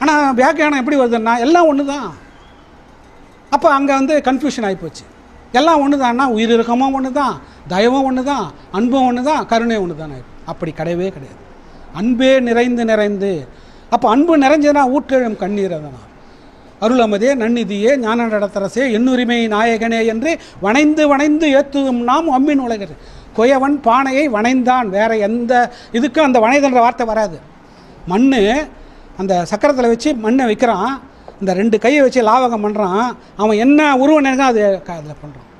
ஆனால் வியாக்கியானம் எப்படி வருதுன்னா எல்லாம் ஒன்று தான் அப்போ அங்கே வந்து கன்ஃபியூஷன் ஆகிப்போச்சு எல்லாம் ஒன்று தான்னா உயிரிழக்கமும் ஒன்று தான் தயவும் ஒன்று தான் அன்பும் ஒன்று தான் கருணையும் ஒன்று தான் அப்படி கிடையவே கிடையாது. அன்பே நிறைந்து நிறைந்து. அப்போ அன்பு நிறைஞ்சதுன்னா ஊற்றெழும் கண்ணீர் அதனால். அருளமதே நன்னிதியே ஞான நடத்தரசே எண்ணுரிமை நாயகனே என்று வணைந்து வணைந்து ஏத்துதும் நாம் அம்மின் உலகர் கொயவன் பானையை வணைந்தான் வேற எந்த இதுக்கும் அந்த வணைதன்ற வார்த்தை வராது. மண்ணு அந்த சக்கரத்தில் வச்சு மண்ணை வைக்கிறான். இந்த ரெண்டு கையை வச்சு லாவகம் பண்ணுறான் அவன் என்ன உருவம் நினைக்கோ அது அதில் பண்ணுறான்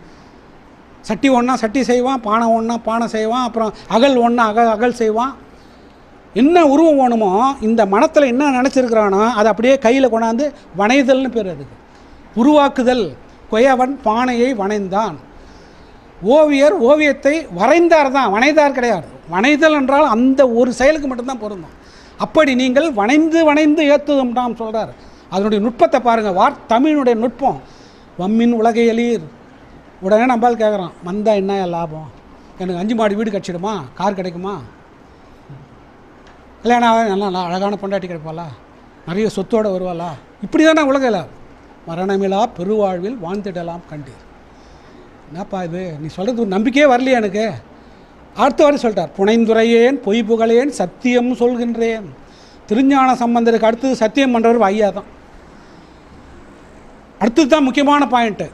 சட்டி ஒன்றா சட்டி செய்வான் பானை ஒன்றா பானை செய்வான் அப்புறம் அகல் ஒன்றா அக அகல் செய்வான். என்ன உருவம் வேணுமோ இந்த மனத்தில் என்ன நினச்சிருக்கிறானோ அதை அப்படியே கையில் கொண்டாந்து வணைதல்னு பேர் அதுக்கு. உருவாக்குதல். கொயவன் பானையை வணைந்தான். ஓவியர் ஓவியத்தை வரைந்தார் தான் வனைந்தார் கிடையாது. வனைதல் என்றால் அந்த ஒரு செயலுக்கு மட்டும்தான் பொருந்தும். அப்படி நீங்கள் வணைந்து வணைந்து ஏத்துதும் நாம் சொல்கிறார் அதனுடைய நுட்பத்தை பாருங்கள் வார் தமிழினுடைய நுட்பம். வம்மின் உலகை எளிர். உடனே நம்மால் கேட்குறான் வந்தால் என்ன லாபம்? எனக்கு அஞ்சு மாடி வீடு கிடச்சிடுமா கார் கிடைக்குமா? கல்யாணம் நல்லா நல்லா அழகான பொண்டாட்டி கிடைப்பாளா? நிறைய சொத்தோடு வருவாளா? இப்படி தானே உலகில் மரணமிலா பெருவாழ்வில் வாழ்ந்திடலாம் கண்டீர். என்னப்பா இது? நீ சொல்கிறது ஒரு நம்பிக்கையே வரலையே எனக்கு. அடுத்தவரை சொல்லிட்டார் புனைந்துரையேன் பொய் புகழேன் சத்தியம் சொல்கின்றேன். திருஞான சம்பந்தருக்கு அடுத்தது சத்தியம் பண்ணுறவர் ஐயா தான். அடுத்தது தான் முக்கியமான பாயிண்ட்டு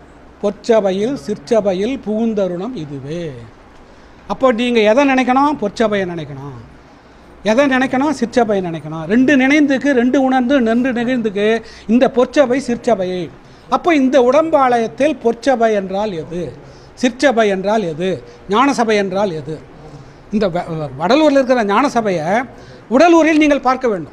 பொற்சபையில் சிற்சபையில் புகுந்தருணம் இதுவே. அப்போ நீங்கள் எதை நினைக்கணும்? பொற்சபையை நினைக்கணும். எதை நினைக்கணும்? சிற்சபையை நினைக்கணும். ரெண்டு நினைந்துக்கு ரெண்டு உணர்ந்து நின்று நிகழ்ந்துக்கு இந்த பொற்சபை சிற்சபையை. அப்போ இந்த உடம்பாலயத்தில் பொற்சபை என்றால் எது? சிற்சபை என்றால் எது? ஞானசபை என்றால் எது? இந்த வ- வடலூரில் இருக்கிற ஞானசபையை உடலூரில் நீங்கள் பார்க்க வேண்டும்.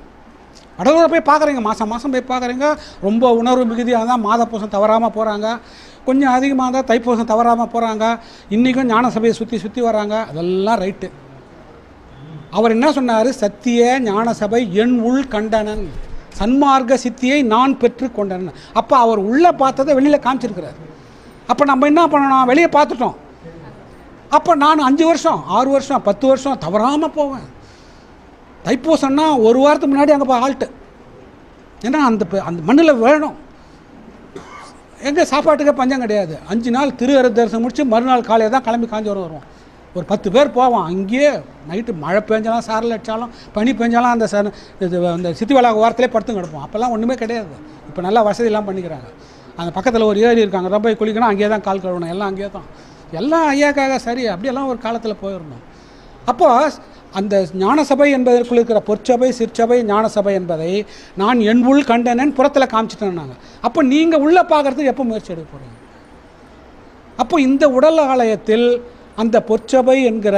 வடலூரை போய் பார்க்குறீங்க. மாதம் மாதம் போய் பார்க்குறீங்க. ரொம்ப உணர்வு மிகுதியாக தான் மாத பூசம் தவறாமல் போகிறாங்க கொஞ்சம் அதிகமாக தான் தைப்பூசம் தவறாமல் போகிறாங்க இன்றைக்கும் ஞானசபையை சுற்றி சுற்றி வராங்க. அதெல்லாம் ரைட்டு. அவர் என்ன சொன்னார்? சத்திய ஞானசபை என் உள் கண்டனன். சன்மார்க்க சித்தியை நான் பெற்று கொண்டனன். அப்போ அவர் உள்ளே பார்த்ததை வெளியில் காமிச்சிருக்கிறார். அப்போ நம்ம என்ன பண்ணணும்? வெளியே பார்த்துட்டோம். அப்போ நான் அஞ்சு வருஷம் ஆறு வருஷம் பத்து வருஷம் தவறாமல் போவேன். தைப்பூசம்னா ஒரு வாரத்துக்கு முன்னாடி அங்கே போய் ஆல்ட்டு ஏன்னா அந்த அந்த மண்ணில் வேணும். எங்கே சாப்பாட்டுக்கே பஞ்சம் கிடையாது. அஞ்சு நாள் திரு அரு தரிசனம் முடிச்சு மறுநாள் காலையில் தான் கிளம்பி காஞ்சிபுரம் வருவோம். ஒரு பத்து பேர் போவோம். அங்கேயே நைட்டு மழை பெஞ்சாலும் சாரல் அடித்தாலும் பனி பெஞ்சாலும் அந்த ச இது அந்த சித்தி வளாக ஓரத்திலே படுத்து கிடப்போம். அப்போல்லாம் ஒன்றுமே கிடையாது. இப்போ நல்லா வசதியெல்லாம் பண்ணிக்கிறாங்க. அந்த பக்கத்தில் ஒரு ஏரி இருக்காங்க. தான் போய் குளிக்கணும். அங்கேயே தான் கால் கழுவணும். எல்லாம் அங்கேயே தான். எல்லாம் ஐயாக்காக சரி. அப்படியெல்லாம் ஒரு காலத்தில் போயிருந்தோம். அப்போ அந்த ஞானசபை என்பதற்குள் இருக்கிற பொற்சபை சிற்சபை ஞானசபை என்பதை நான் என் உள் கண்டனன் புறத்தில் காமிச்சிட்டேன் நாங்கள் அப்போ நீங்கள் உள்ளே பார்க்குறதுக்கு எப்போ முயற்சி எடுக்க போகிறீங்க அப்போ இந்த உடல் ஆலயத்தில் அந்த பொற்சபை என்கிற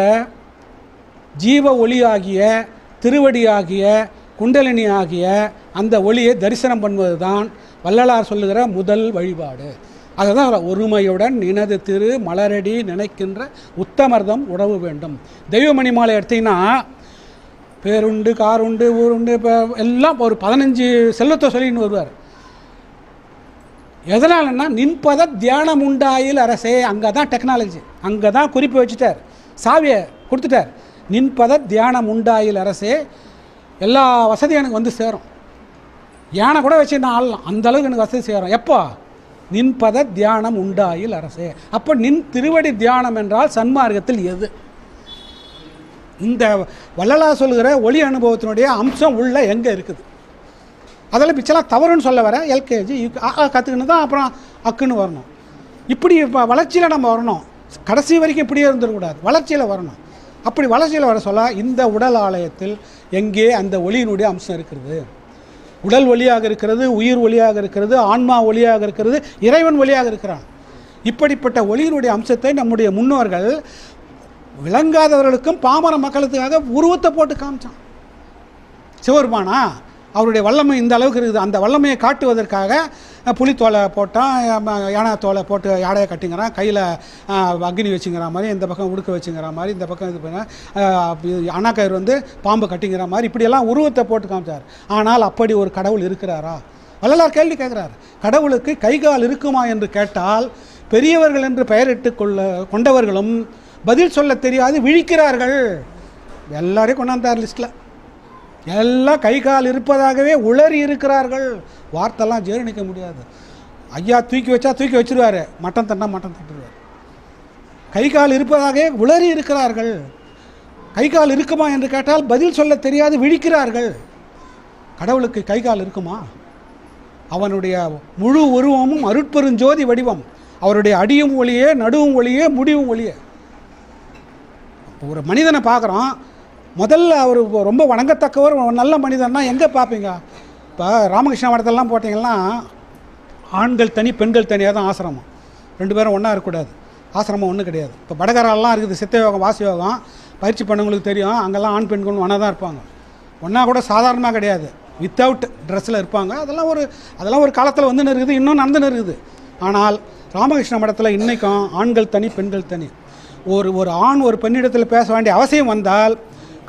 ஜீவ ஒளியாகிய திருவடியாகிய குண்டலினி ஆகிய அந்த ஒளியை தரிசனம் பண்ணுவது தான் வள்ளலார் சொல்லுகிற முதல் வழிபாடு. அதுதான் ஒருமையுடன் நினது திரு மலரடி நினைக்கின்ற உத்தமர்தம் உறவு வேண்டும். தெய்வமணி மாலை எடுத்தீங்கன்னா பேருண்டு காருண்டு ஊருண்டு இப்போ எல்லாம் ஒரு பதினஞ்சு செல்வத்தை சொல்லின்னு வருவார். எதனாலன்னா நின்பத தியானம் உண்டாயில் அரசே அங்கே தான் டெக்னாலஜி அங்கே தான் குறிப்பு வச்சுட்டார். சாவியை கொடுத்துட்டார். நின்பத தியானம் உண்டாயில் அரசே எல்லா வசதியும் எனக்கு வந்து சேரும். யானை கூட வச்சு நான் ஆளலாம். அந்த அளவுக்கு எனக்கு வசதி சேரும் எப்போ? நின்பத தியானம் உண்டாயில் அரசே. அப்போ நின் திருவடி தியானம் என்றால் சன்மார்க்கத்தில் எது? இந்த வள்ளலா சொல்கிற ஒளி அனுபவத்தினுடைய அம்சம் உள்ள எங்கே இருக்குது? அதில் பிச்செல்லாம் தவறுன்னு சொல்ல வர எல்கேஜி கற்றுக்கணும் தான் அப்புறம் அக்குன்னு வரணும். இப்படி இப்போ வளர்ச்சியில் நம்ம வரணும். கடைசி வரைக்கும் இப்படியே இருந்துடக்கூடாது. வளர்ச்சியில் வரணும். அப்படி வளர்ச்சியில் வர சொல்ல இந்த உடல் ஆலயத்தில் எங்கே அந்த ஒளியினுடைய அம்சம் இருக்கிறது உடல் ஒளியாக இருக்கிறது உயிர் ஒளியாக இருக்கிறது ஆன்மா ஒளியாக இருக்கிறது இறைவன் ஒளியாக இருக்கிறான். இப்படிப்பட்ட ஒளியினுடைய அம்சத்தை நம்முடைய முன்னோர்கள் விளங்காதவர்களுக்கும் பாமர மக்களுக்காக உருவத்தை போட்டு காமிச்சான். சிவபெருமானா அவருடைய வல்லமை இந்த அளவுக்கு இருக்குது. அந்த வல்லமையை காட்டுவதற்காக புலித்தோலை போட்டான் யானை தோலை போட்டு யாடையை கட்டிங்கிறான். கையில் அக்னி வச்சுங்கிற மாதிரி இந்த பக்கம் உடுக்க வச்சுங்கிற மாதிரி இந்த பக்கம் இது பண்ண அண்ணாக்கயிறு வந்து பாம்பு கட்டிங்கிற மாதிரி இப்படியெல்லாம் உருவத்தை போட்டு காமிச்சார். ஆனால் அப்படி ஒரு கடவுள் இருக்கிறாரா? வள்ளலார் கேள்வி கேட்குறாரு. கடவுளுக்கு கைகால் இருக்குமா என்று கேட்டால் பெரியவர்கள் என்று பெயரிட்டு கொள்ள கொண்டவர்களும் பதில் சொல்ல தெரியாது விழிக்கிறார்கள். எல்லாரையும் கொண்டாந்தார் லிஸ்ட்டில் எல்லாம் கை கால் இருப்பதாகவே உளறி இருக்கிறார்கள். வார்த்தைலாம் ஜீரணிக்க முடியாது. ஐயா தூக்கி வச்சா தூக்கி வச்சிருவார். மட்டன் தண்டா மட்டன் தட்டுருவார். கை கால் இருப்பதாகவே உளறி இருக்கிறார்கள். கை கால் இருக்குமா என்று கேட்டால் பதில் சொல்ல தெரியாது விழிக்கிறார்கள். கடவுளுக்கு கை கால் இருக்குமா? அவனுடைய முழு உருவமும் அருட்பெருஞ்சோதி வடிவம். அவருடைய அடியும் ஒளியே நடுவும் ஒளியே முடிவும் ஒளியே. ஒரு மனிதனை பார்க்குறோம் முதல்ல அவர் ரொம்ப வணங்கத்தக்கவர் நல்ல மனிதன்னா எங்கே பார்ப்பீங்க இப்போ ராமகிருஷ்ண மடத்தெல்லாம் போட்டிங்கன்னா ஆண்கள் தனி பெண்கள் தனியாக தான் ஆசிரமம். ரெண்டு பேரும் ஒன்றா இருக்கக்கூடாது. ஆசிரமம் ஒன்றும் கிடையாது. இப்போ படகரெல்லாம் இருக்குது சித்த யோகம் வாசி யோகம். பயிற்சி பண்ணவங்களுக்கு தெரியும். அங்கெல்லாம் ஆண் பெண்கள் ஒன்றா தான் இருப்பாங்க. ஒன்றா கூட சாதாரணமாக கிடையாது. வித்தவுட் ட்ரெஸ்ஸில் இருப்பாங்க. அதெல்லாம் ஒரு அதெல்லாம் ஒரு காலத்தில் வந்துன்னு இருக்குது இன்னும் நடந்துன்னு இருக்குது ஆனால் ராமகிருஷ்ண மடத்தில் இன்றைக்கும் ஆண்கள் தனி பெண்கள் தனி. ஒரு ஒரு ஆண் ஒரு பெண்ணிடத்தில் பேச வேண்டிய அவசியம் வந்தால்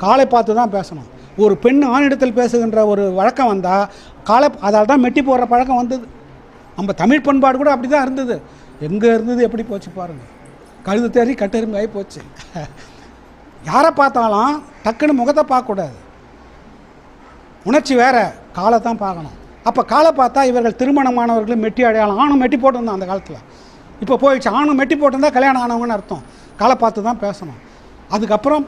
காலை பார்த்து தான் பேசணும். ஒரு பெண் ஆணிடத்தில் பேசுகின்ற ஒரு வழக்கம் வந்தால் காலை அதால் தான் மெட்டி போடுற பழக்கம் வந்தது. நம்ம தமிழ் பண்பாடு கூட அப்படி தான் இருந்தது. எங்கே இருந்தது எப்படி போச்சு பாருங்கள் கழுது தேறி கட்டெரும்பு ஆகி போச்சு. யாரை பார்த்தாலும் டக்குன்னு முகத்தை பார்க்கக்கூடாது உணர்ச்சி வேற காலை தான் பார்க்கணும். அப்போ காலை பார்த்தா இவர்கள் திருமணமானவர்களும் மெட்டி அடையாளம் ஆணும் மெட்டி போட்டிருந்தான் அந்த காலத்தில். இப்போ போயிடுச்சு ஆணும் மெட்டி போட்டிருந்தா கல்யாணம் ஆனவங்கன்னு அர்த்தம். காலை பார்த்து தான் பேசணும். அதுக்கப்புறம்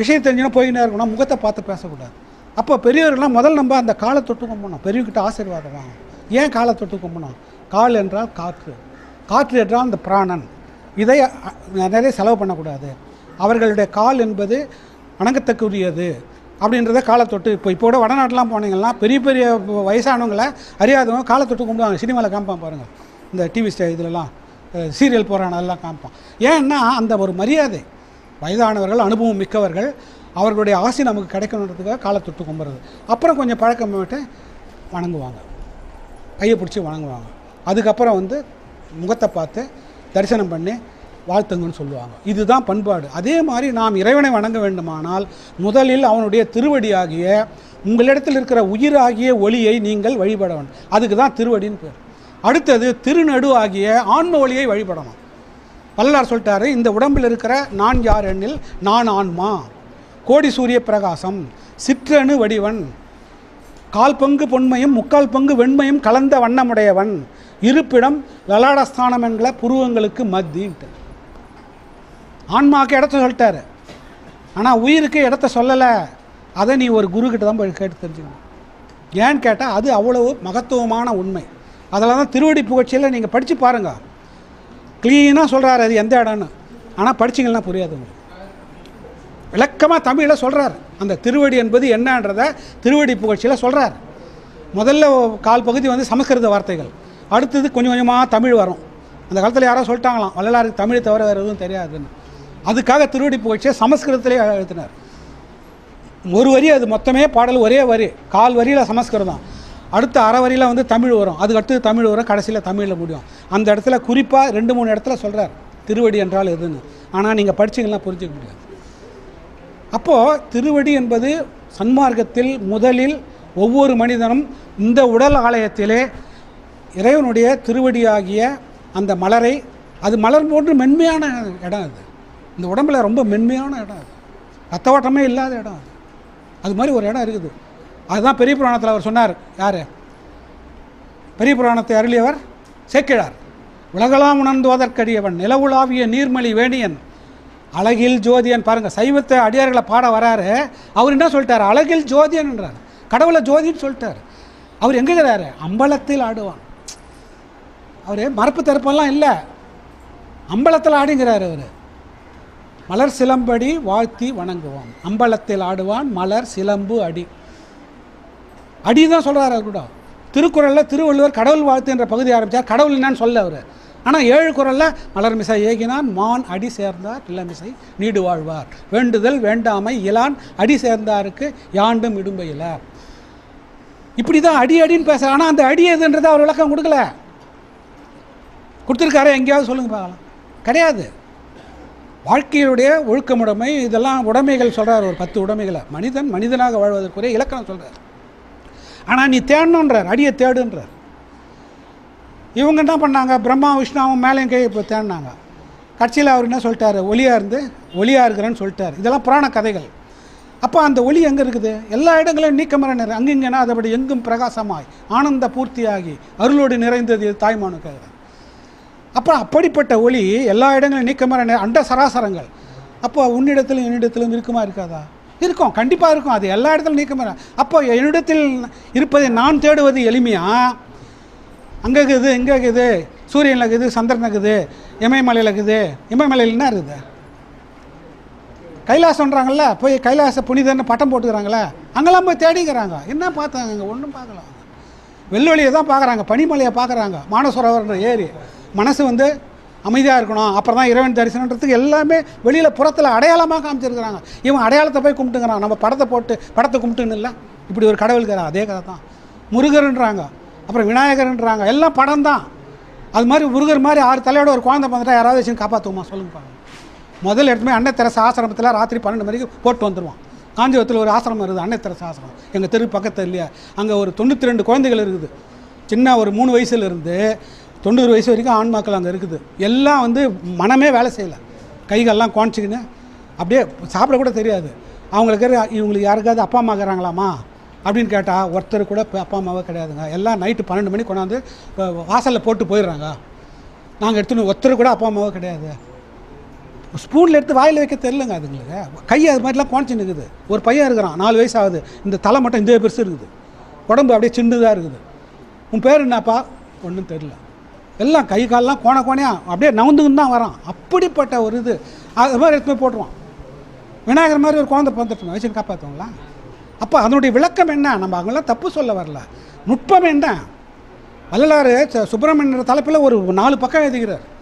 விஷயம் தெரிஞ்சுன்னா போயினே இருக்கணும். முகத்தை பார்த்து பேசக்கூடாது. அப்போ பெரியவர்கள்லாம் முதல் நம்ம அந்த காலை தொட்டு கும்பிடணும். பெரியவர்கிட்ட ஆசீர்வாதம்? வாங்கணும் ஏன் காலை தொட்டு கும்பிடணும்? கால் என்றால் காற்று. காற்று என்றால் அந்த பிராணன். இதை நிறைய செலவு பண்ணக்கூடாது. அவர்களுடைய கால் என்பது வணங்கத்தக்குரியது அப்படின்றத காலை தொட்டு இப்போ இப்போ கூட வடநாட்டெலாம் போனீங்கன்னா பெரிய பெரிய வயசானவங்களை அறியாதவங்க காலை தொட்டு கும்பிடுவாங்க. சினிமாவில் காமிப்பான் பாருங்கள். இந்த டிவி ஸ்டே இதிலலாம் சீரியல் போகிறான எல்லாம் காமிப்பான். ஏன்னா அந்த ஒரு மரியாதை வயதானவர்கள் அனுபவம் மிக்கவர்கள் அவர்களுடைய ஆசை நமக்கு கிடைக்கணுன்றதுக்காக காலை தொட்டு கும்பிட்றது. அப்புறம் கொஞ்சம் பழக்கம் விட்டு வணங்குவாங்க. கையை பிடிச்சி வணங்குவாங்க. அதுக்கப்புறம் வந்து முகத்தை பார்த்து தரிசனம் பண்ணி வாழ்த்துங்கன்னு சொல்லுவாங்க. இதுதான் பண்பாடு. அதே மாதிரி நாம் இறைவனை வணங்க வேண்டுமானால் முதலில் அவனுடைய திருவடியாகிய உங்களிடத்தில் இருக்கிற உயிராகிய ஒளியை நீங்கள் வழிபட வேண்டும் அதுக்கு தான் திருவடின்னு பேர். அடுத்தது திருநடு ஆகிய ஆன்ம ஒளியை வழிபடணும். வள்ளலார் சொல்லிட்டாரு இந்த உடம்பில் இருக்கிற நான் யார் எண்ணில் நான் ஆன்மா. கோடி சூரிய பிரகாசம் சிற்றணு வடிவன் கால் பங்கு பொன்மையும் முக்கால் பங்கு வெண்மையும் கலந்த வண்ணமுடையவன் இருப்பிடம் லலாடஸ்தானம் என்கிற புருவங்களுக்கு மத்தின்ட்டு. ஆன்மாவுக்கு இடத்த சொல்லிட்டாரு. ஆனால் உயிருக்கு இடத்த சொல்லலை. அதை நீ ஒரு குருக்கிட்ட தான் போய் கேட்டு தெரிஞ்சுக்கணும். ஏன்னு கேட்டால் அது அவ்வளவு மகத்துவமான உண்மை. அதில் தான் திருவடி புகழ்ச்சியில் நீங்கள் படித்து பாருங்கள் க்ளீனாக சொல்கிறாரு அது எந்த இடம்னு. ஆனால் படிச்சிங்கன்னா புரியாது உங்களுக்கு. விளக்கமாக தமிழில் சொல்கிறார் அந்த திருவடி என்பது என்னன்றதை திருவடி புகழ்ச்சியில் சொல்கிறார் முதல்ல கால் பகுதி வந்து சமஸ்கிருத வார்த்தைகள். அடுத்தது கொஞ்சம் கொஞ்சமாக தமிழ் வரும். அந்த காலத்தில் யாரோ சொல்லிட்டாங்களாம் வள்ளலாருக்கு தமிழ் தவிர வேறு எதுவும் தெரியாதுன்னு. அதுக்காக திருவடி புகழ்ச்சியை சமஸ்கிருதத்திலே எழுத்தினார் ஒரு வரி அது மொத்தமே பாடல் ஒரே வரி. கால் வரியில் சமஸ்கிருதம். அடுத்த அரை வரியில் வந்து தமிழ் வரும். அதுக்கு அடுத்து தமிழ் வரும். கடைசியில் தமிழில் முடியும். அந்த இடத்துல குறிப்பாக ரெண்டு மூணு இடத்துல சொல்கிறார் திருவடி என்றால் எதுன்னு. ஆனால் நீங்கள் படிச்சீங்கன்னா புரிஞ்சுக்க முடியாது. அப்போது திருவடி என்பது சன்மார்க்கத்தில் முதலில் ஒவ்வொரு மனிதனும் இந்த உடல் ஆலயத்திலே இறைவனுடைய திருவடியாகிய அந்த மலரை அது மலர் போன்று மென்மையான இடம் அது. இந்த உடம்புல ரொம்ப மென்மையான இடம் அது. ரத்த ஓட்டமே இல்லாத இடம் அது. அது மாதிரி ஒரு இடம் இருக்குது. அதுதான் பெரிய புராணத்தில் அவர் சொன்னார். யார்? பெரிய புராணத்தை அருளியவர் சேக்கிழார். உலகலாம் உணர்ந்துவதற்கடியவன் நிலவுலாவிய நீர்மலி வேணியன். அழகில் ஜோதியன் பாருங்க சைவத்தை அடியார்களை பாட வராரு. அவர் என்ன சொல்லிட்டார்? அழகில் ஜோதியன்ன்றார் கடவுளை ஜோதின்னு சொல்லிட்டார். அவர் எங்கே இருக்கிறாரு? அம்பலத்தில் ஆடுவான். அவர் மரப்பு தரப்பெல்லாம் இல்லை. அம்பலத்தில் ஆடுங்கிறார் அவர். மலர் சிலம்படி வாழ்த்தி வணங்குவான். அம்பலத்தில் ஆடுவான் மலர் சிலம்பு அடி. அடி தான் சொல்கிறார் அவர் கூட. திருக்குறளில் திருவள்ளுவர் கடவுள் வாழ்த்து என்ற பகுதி ஆரம்பித்தார் கடவுள் என்னன்னு சொல்ல அவர். ஆனால் ஏழு குறளில் மலர் மிசை ஏகினான் மான் அடி சேர்ந்தார் இளமிசை நீடு வாழ்வார். வேண்டுதல் வேண்டாமை இலான் அடி சேர்ந்தாருக்கு யாண்டும் இடும்பையிலார் இப்படி தான் அடி அடின்னு பேசுகிறார் ஆனால் அந்த அடி எதுன்றதை அவர் விளக்கம் கொடுக்கல. கொடுத்துருக்காரு எங்கேயாவது சொல்லுங்க பார்க்கலாம். கிடையாது. வாழ்க்கையுடைய ஒழுக்கமுடைமை இதெல்லாம் உடைமைகள் சொல்கிறார் ஒரு பத்து உடைமைகளை. மனிதன் மனிதனாக வாழ்வதற்குரிய இலக்கணம் சொல்கிறார் ஆனால் நீ தேடணுன்றார் அடியை தேடுன்றார். இவங்க என்ன பண்ணாங்க? பிரம்மா விஷ்ணுவும் மேலேயும் கையை இப்போ தேடினாங்க. கட்சியில் அவர் என்ன சொல்லிட்டாரு? ஒளியாக இருந்து ஒளியாக இருக்கிறேன்னு சொல்லிட்டார். இதெல்லாம் புராண கதைகள். அப்போ அந்த ஒளி எங்கே இருக்குது? எல்லா இடங்களும் நீக்கமர நிறை அங்கிங்கன்னா அதபடி எங்கும் பிரகாசமாய் ஆனந்த பூர்த்தியாகி அருளோடு நிறைந்தது தாய்மானு கேட்குறேன் அப்போ அப்படிப்பட்ட ஒளி எல்லா இடங்களும் நீக்கமர நிறை அண்ட சராசரங்கள். அப்போ உன்னிடத்திலும் என்னிடத்திலும் இருக்குமா இருக்காதா? இருக்கும் கண்டிப்பாக இருக்கும். அது எல்லா இடத்துலையும் நீக்கமர அப்போ என்னிடத்தில் இருப்பதை நான் தேடுவது எளிமையா? அங்கே இருக்குது இங்கே இருக்குது. சூரியனில் இருக்குது சந்திரன் இருக்குது இமயமலையில் இருக்குது இமயமலையில் என்ன இருக்குது? கைலாசம்ன்றாங்கல்ல போய் கைலாச புனிதன்னு பட்டம் போட்டுக்கிறாங்களே அங்கெல்லாம் போய் தேடிக்கிறாங்க. என்ன பார்த்தாங்க அங்கே? ஒன்றும் பார்க்கலாம் வெள்ளொலியை தான் பார்க்குறாங்க பனிமலையை பார்க்குறாங்க. மானசரோவர்ன்ற ஏரி. மனசு வந்து அமைதியாக இருக்கணும். அப்புறம் தான் இறைவன் தரிசனன்றதுக்கு எல்லாமே வெளியில் புறத்தில் அடையாளமாக காமிச்சிருக்கிறாங்க. இவன் அடையாளத்தை போய் கும்பிட்டுங்கிறான். நம்ம படத்தை போட்டு படத்தை கும்பிட்டுன்னு இல்லை. இப்படி ஒரு கடவுள் அதே கதை தான். முருகர்ன்றாங்க. அப்புறம் விநாயகர்ன்றாங்க. எல்லாம் படம் தான். அது மாதிரி முருகர் மாதிரி ஆறு தலையோட ஒரு குழந்தை பார்த்துட்டா யாராவது வச்சு காப்பாற்றுவோமா சொல்லுங்க முதல் எடுத்துமே அன்னை தெரசு ஆசிரமத்தில் ராத்திரி பன்னெண்டு மணிக்கு போட்டு வந்துடுவோம் காஞ்சிபுரத்தில் ஒரு ஆசிரமம் இருக்குது. அன்னை தெரசு ஆசிரமம். எங்கள் தெரு பக்கத்தில் இல்லையா? அங்கே ஒரு தொண்ணூற்றி ரெண்டு குழந்தைகள் இருக்குது. சின்ன ஒரு மூணு வயசுலேருந்து தொண்ணூறு வயசு வரைக்கும் ஆண்மாக்கள் அங்கே இருக்குது. எல்லாம் வந்து மனமே வேலை செய்யலை. கைகள்லாம் குழச்சிக்கின்னு அப்படியே சாப்பிட கூட தெரியாது. அவங்களுக்கு இவங்களுக்கு யாருக்காவது அப்பா அம்மா இருக்கிறாங்களாமா? அப்படின்னு கேட்டால் ஒருத்தர் கூட இப்போ அப்பா அம்மாவே கிடையாதுங்க. எல்லாம் நைட்டு பன்னெண்டு மணிக்கு கொண்டாந்து வாசலில் போட்டு போயிடுறாங்க. நாங்கள் எடுத்துன்னு ஒருத்தர் கூட அப்பா அம்மாவே கிடையாது. ஸ்பூனில் எடுத்து வாயில் வைக்க தெரிலங்க அதுங்களுக்கு. கை அது மாதிரிலாம் குழச்சி நிற்குது ஒரு பையன் இருக்கிறான் நாலு வயசு ஆகுது. இந்த தலை மட்டும் இந்த பெருசு இருக்குது. உடம்பு அப்படியே சின்னதாக இருக்குது. உன் பேர் என்னப்பா? ஒன்றும் தெரில எல்லாம் கை கால்லாம் கோண கோணையாக அப்படியே நவுந்துன்னு தான் வரான். அப்படிப்பட்ட ஒரு இது. அது மாதிரி எடுத்து போட்டுருவான். விநாயகர் மாதிரி ஒரு குழந்தை பிறந்துட்டு வயசுன்னு காப்பாற்றுவாங்களா அப்போ அதனுடைய விளக்கம் என்ன? நம்ம அவங்களாம் தப்பு சொல்ல வரல. நுட்பம் என்ன? வள்ளலாறு ச- சுப்பிரமணியர் தலைப்பில் ஒரு நாலு பக்கம் எழுதுகிறார்.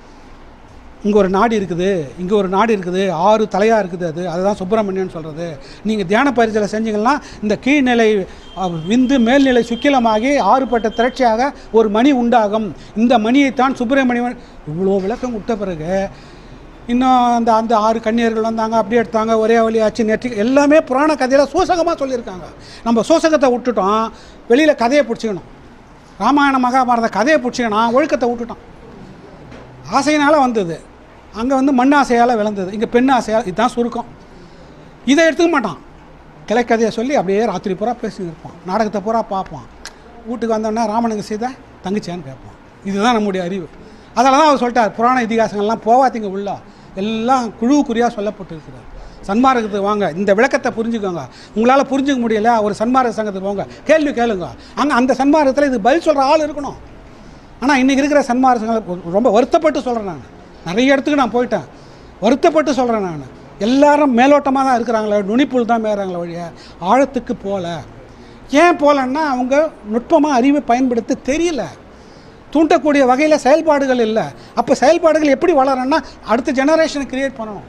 இங்கே ஒரு நாடு இருக்குது இங்கே ஒரு நாடு இருக்குது ஆறு தலையாக இருக்குது அது அதுதான் சுப்பிரமணியன் சொல்கிறது நீங்கள் தியான பரிசலை செஞ்சீங்கன்னா இந்த கீழ்நிலை விந்து மேல்நிலை சுக்கிலமாகி ஆறுபட்ட திரட்சியாக ஒரு மணி உண்டாகும். இந்த மணியைத்தான் சுப்பிரமணியன் இவ்வளோ விளக்கம் விட்ட பிறகு இன்னும் அந்த அந்த ஆறு கன்னியர்கள் வந்தாங்க அப்படியே எடுத்தாங்க ஒரே வழியாச்சு நெற்றி எல்லாமே புராண கதையில் சூசகமாக சொல்லியிருக்காங்க. நம்ம சூசகத்தை விட்டுட்டோம் வெளியில் கதையை பிடிச்சிக்கணும். ராமாயண மகாபாரத கதையை பிடிச்சிக்கணும் ஒழுக்கத்தை விட்டுட்டோம். ஆசையினால் வந்தது. அங்கே வந்து மண் ஆசையால் விளந்தது. இங்கே பெண் ஆசையால் இதுதான் சுருக்கம். இதை எடுத்துக்க மாட்டான். கிளைக்கதையை சொல்லி அப்படியே ராத்திரி பூரா பேசின்னு இருப்பான். நாடகத்தை பூரா பார்ப்பான். வீட்டுக்கு வந்தோடனே ராமனுங்க சீதை தங்கச்சியான்னு கேட்பான். இதுதான் நம்முடைய அறிவு. அதனால தான் அவர் சொல்லிட்டார் புராண இதிகாசங்கள்லாம் போவாதீங்க உள்ள. எல்லாம் குழுவுக்குறியாக சொல்லப்பட்டிருக்கிறார் சன்மார்க்கத்துக்கு வாங்க. இந்த விளக்கத்தை புரிஞ்சுக்கோங்க. உங்களால் புரிஞ்சுக்க முடியல ஒரு சன்மார்க்க சங்கத்துக்கு போங்க. கேள்வி கேளுங்க. அங்கே அந்த சன்மார்க்கத்தில் இது பதில் சொல்கிற ஆள் இருக்கணும். ஆனால் இன்றைக்கி இருக்கிற சன்மார்க்கங்கள் ரொம்ப வருத்தப்பட்டு சொல்கிறேன் நான். நிறைய இடத்துக்கு நான் போயிட்டேன். வருத்தப்பட்டு சொல்கிறேன் நான். எல்லாரும் மேலோட்டமாக தான் இருக்கிறாங்களே நுனிப்புள் தான் மேறாங்களே வழிய ஆழத்துக்கு போகல ஏன் போகலன்னா அவங்க நுட்பமாக அறிவை பயன்படுத்த தெரியல. தூண்டக்கூடிய வகையில் செயல்பாடுகள் இல்லை. அப்போ செயல்பாடுகள் எப்படி வளரணும்னா அடுத்த ஜெனரேஷனை கிரியேட் பண்ணணும்.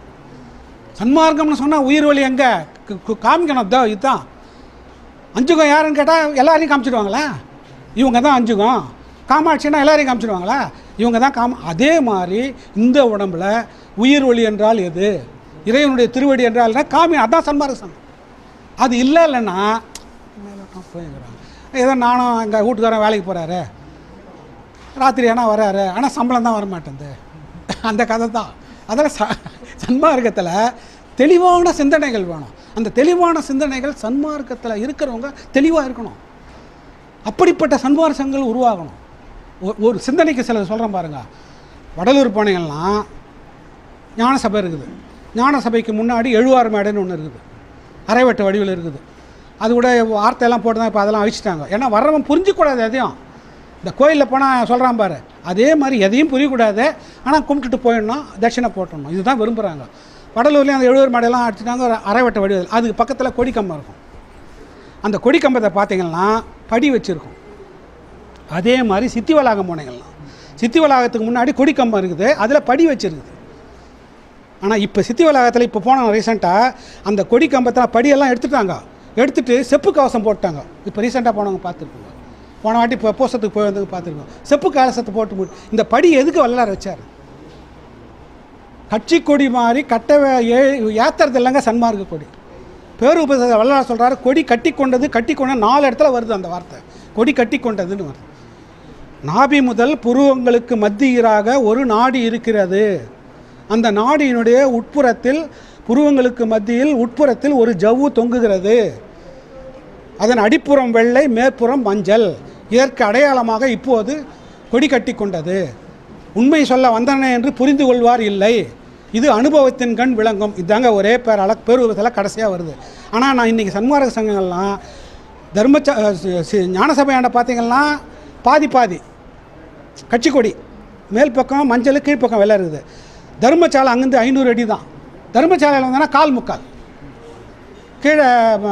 சன்மார்க்கம்னு சொன்னால் உயிர் வழி எங்கே? காமிக்கணும். இதோ இதுதான். அஞ்சுகம் யாருன்னு கேட்டால் எல்லாரையும் காமிச்சிடுவாங்களா? இவங்க தான் அஞ்சுகம். காமாட்சின்னா எல்லாரையும் காமிச்சிடுவாங்களா? இவங்க தான் காம அதே மாதிரி இந்த உடம்புல உயிர் ஒளி என்றால் எது? இறைவனுடைய திருவடி என்றால்னா காமி அதான் சன்மார்க்க சங்கம். அது இல்லை இல்லைன்னா மேலோட்டம் ஏதோ நானும் எங்கள் வீட்டுக்காரன் வேலைக்கு போகிறாரு ராத்திரி ஆனால் வராரு. ஆனால் சம்பளம் தான் வர அந்த கதை தான். அதில் ச சன்மார்க்கத்தில் தெளிவான சிந்தனைகள் வேணும். அந்த தெளிவான சிந்தனைகள் சன்மார்க்கத்தில் இருக்கிறவங்க தெளிவாக இருக்கணும். அப்படிப்பட்ட சன்மார்க்கங்கள் உருவாகணும். ஒரு சிந்தனைக்கு சிலர் சொல்கிறேன் பாருங்கள் வடலூர் போனீங்கன்னா ஞான சபை இருக்குது. ஞான சபைக்கு முன்னாடி எழுவார் மேடைன்னு ஒன்று இருக்குது. அரைவட்ட வடிவில் இருக்குது. அது கூட வார்த்தையெல்லாம் போட்டு தான் இப்போ அதெல்லாம் அழிச்சிட்டாங்க. ஏன்னா வர்றவன் புரிஞ்சிக்கூடாது எதையும். இந்த கோயிலில் போனால் சொல்கிறான் பாரு. அதே மாதிரி எதையும் புரியக்கூடாது. ஆனால் கும்பிட்டுட்டு போயிடணும் தட்சிணை போட்டணும். இதுதான் விரும்புகிறாங்க வடலூர்லேயும் அந்த எழுவர் மேடையெல்லாம் அடிச்சிட்டாங்க. ஒரு அரைவட்ட வடிவில். அதுக்கு பக்கத்தில் கொடிக்கம்பம் இருக்கும். அந்த கொடிக்கம்பத்தை பார்த்தீங்கன்னா படி வச்சுருக்கும். அதே மாதிரி சித்தி வளாகம் போனீங்கன்னா சித்தி வளாகத்துக்கு முன்னாடி கொடிக்கம்பம் இருக்குது அதில் படி வச்சிருக்குது. ஆனால் இப்போ சித்தி வளாகத்தில் இப்போ போனோம் ரீசெண்டாக அந்த கொடி கம்பத்தில் படியெல்லாம் எடுத்துட்டாங்க. எடுத்துட்டு செப்பு கவசம் போட்டாங்க. இப்போ ரீசெண்டாக போனவங்க பார்த்துருக்கோங்க போன வாட்டி இப்போ போசத்துக்கு போய் வந்து பார்த்துருக்கோம். செப்பு கவசத்தை போட்டு இந்த படி எதுக்கு வல்லார வச்சார்? கட்சி கொடி மாதிரி கட்ட ஏ- ஏத்துறது இல்லைங்க சன்மார்க்க கொடி. பேருபத வல்லார் சொல்கிறாரு கொடி கட்டி கொண்டது கட்டி கொண்ட நாலு இடத்துல வருது அந்த வார்த்தை. கொடி கட்டி கொண்டதுன்னு வருது. நாபி முதல் புருவங்களுக்கு மத்தியராக ஒரு நாடி இருக்கிறது. அந்த நாடியினுடைய உட்புறத்தில் புருவங்களுக்கு மத்தியில் உட்புறத்தில் ஒரு ஜவ்வு தொங்குகிறது. அதன் அடிப்புறம் வெள்ளை மேற்புறம் மஞ்சள். இதற்கு அடையாளமாக இப்போது கொடி கட்டி கொண்டது உண்மை சொல்ல வந்தன என்று புரிந்து கொள்வார் இல்லை. இது அனுபவத்தின் கண் விளங்கும். இதாங்க ஒரே பேர் அழ பேருவத்தில் கடைசியாக வருது. ஆனால் நான் இன்றைக்கி சன்மார்க்க சங்கங்கள்லாம் தர்மச்ச ஞானசபையாண்ட பார்த்தீங்கன்னா பாதி பாதி. கட்சி கொடி மேல் பக்கம் மஞ்சள் கீழ்ப்பக்கம் வெள்ளை இருக்குது. தர்மசாலை அங்கேருந்து ஐநூறு அடி தான் தர்மசாலையில் வந்தோன்னா கால் முக்கால். கீழே